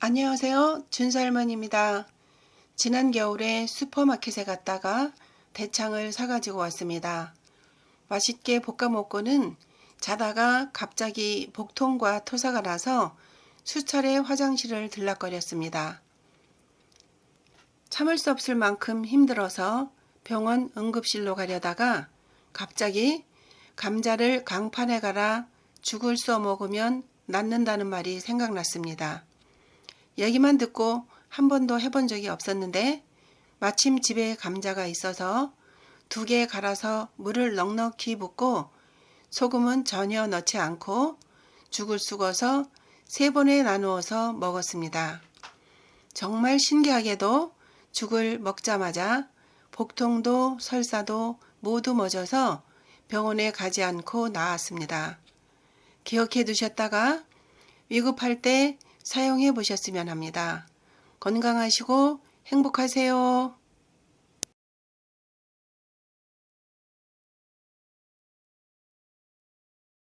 안녕하세요. 준살머니입니다. 지난 겨울에 슈퍼마켓에 갔다가 대창을 사가지고 왔습니다. 맛있게 볶아 먹고는 자다가 갑자기 복통과 토사가 나서 수차례 화장실을 들락거렸습니다. 참을 수 없을 만큼 힘들어서 병원 응급실로 가려다가 갑자기 감자를 강판에 갈아 죽을 써 먹으면 낫는다는 말이 생각났습니다. 얘기만 듣고 한 번도 해본 적이 없었는데 마침 집에 감자가 있어서 두 개 갈아서 물을 넉넉히 붓고 소금은 전혀 넣지 않고 죽을 쑤궈서 세 번에 나누어서 먹었습니다. 정말 신기하게도 죽을 먹자마자 복통도 설사도 모두 멎어서 병원에 가지 않고 나았습니다. 기억해 두셨다가 위급할 때 사용해 보셨으면 합니다. 건강하시고 행복하세요.